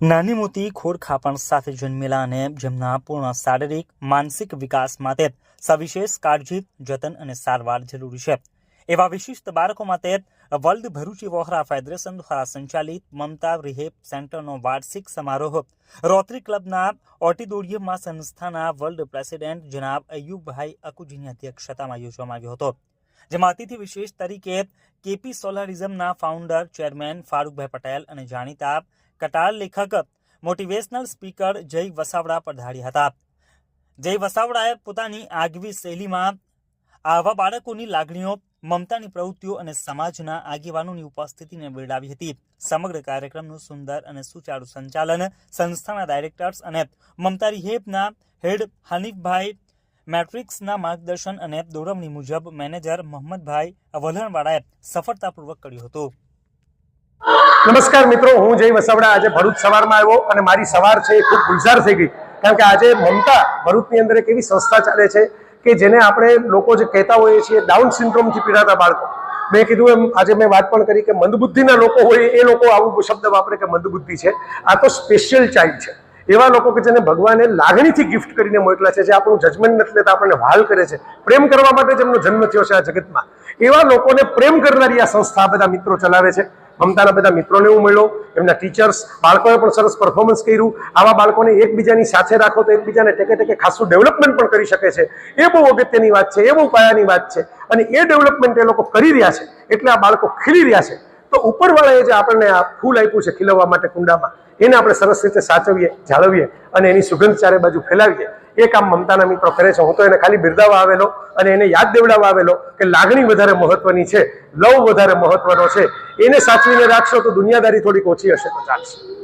નાની મોટી ખોડખાપણ સાથે જન્મેલા અને જેમના પૂર્ણ શારીરિક, માનસિક વિકાસ માટે સવિશેષ કાળજી, જતન અને સારવાર જરૂરી છે. એવા વિશિષ્ટ બાળકો માટે વર્લ્ડ ભરૂચી વોહરા ફેડરેશન દ્વારા સંચાલિત મમતા રિહેબ સેન્ટરનો વાર્ષિક સમારોહ રોટરી ક્લબના ઓટીદોડિયમમાં સંસ્થાના વર્લ્ડ પ્રેસિડેન્ટ જનાબ અયુબભાઈ અકુજીની અધ્યક્ષતામાં યોજવામાં આવ્યો હતો. જેમાં અતિથિ વિશેષ તરીકે કેપી સોલારિઝમના ફાઉન્ડર ચેરમેન ફારૂકભાઈ પટેલ અને જાણીતા કટાર લેખક, મોટિવેશનલ સ્પીકર જય વસાવડા પધાર્યા હતા. જય વસાવડાએ પોતાની આગવી શૈલીમાં આવા બાળકોની લાગણીઓ, મમતાની પ્રવૃત્તિઓ અને સમાજના આગેવાનોની ઉપસ્થિતિને બિરડાવી હતી. સમગ્ર કાર્યક્રમનું સુંદર અને સુચારુ સંચાલન સંસ્થાના ડાયરેક્ટર્સ અને મમતા રિહેબના હેડ હનીફભાઈ મેટ્રિક્સના માર્ગદર્શન અને દોરવણી મુજબ મેનેજર મોહમ્મદભાઈ વલણવાળાએ સફળતાપૂર્વક કર્યું હતું. નમસ્કાર મિત્રો, હું જય વસાવડા. આજે ભરૂચ સવારમાં આવ્યો અને મારી સવાર છે એ ખૂબ ગુલઝાર થઈ ગઈ. કારણ કે આજે મમતા ભરૂચની અંદર એક એવી સંસ્થા ચાલે છે કે જેને આપણે લોકો જે કહેતા હોઈએ છીએ ડાઉન સિન્ડ્રોમથી પીડાતા બાળકો. મેં કીધું એમ, આજે મેં વાત પણ કરી કે મંદબુદ્ધિના લોકો હોય, એ લોકો આવું શબ્દ વાપરે કે મંદબુદ્ધિ છે. આ તો સ્પેશિયલ ચાઇલ્ડ છે. એવા લોકો કે જેને ભગવાને લાગણીથી ગિફ્ટ કરીને મોકલા છે, જે આપણું જજમેન્ટ નથી લેતા, આપણને વાલ કરે છે. પ્રેમ કરવા માટે જ એમનો જન્મ થયો છે આ જગતમાં. એવા લોકોને પ્રેમ કરનારી આ સંસ્થા બધા મિત્રો ચલાવે છે. મમતાના બધા મિત્રોને હું મળ્યો, એમના ટીચર્સ બાળકોએ પણ સરસ પરફોર્મન્સ કર્યું. આવા બાળકોને એકબીજાની સાથે રાખો તો એકબીજાને ટેકે ટેકે ખાસું ડેવલપમેન્ટ પણ કરી શકે છે. એ બહુ અગત્યની વાત છે, એ બહુ પાયાની વાત છે. અને એ ડેવલપમેન્ટ એ લોકો કરી રહ્યા છે, એટલે આ બાળકો ખીલી રહ્યા છે. તો ઉપરવાળાએ જે આપણને આ ફૂલ આપ્યું છે ખીલવવા માટે કુંડામાં, એને આપણે સરસ રીતે સાચવીએ, જાળવીએ અને એની સુગંધ ચારે બાજુ ફેલાવીએ. એ કામ મમતાના મિત્રો કરે છે. હું તો એને ખાલી બિરદાવવા આવેલો અને એને યાદ દેવડાવવા આવેલો કે લાગણી વધારે મહત્વની છે, લવ વધારે મહત્વનો છે. એને સાચવીને રાખશો તો દુનિયાદારી થોડીક ઓછી હશે તો ચાલશે.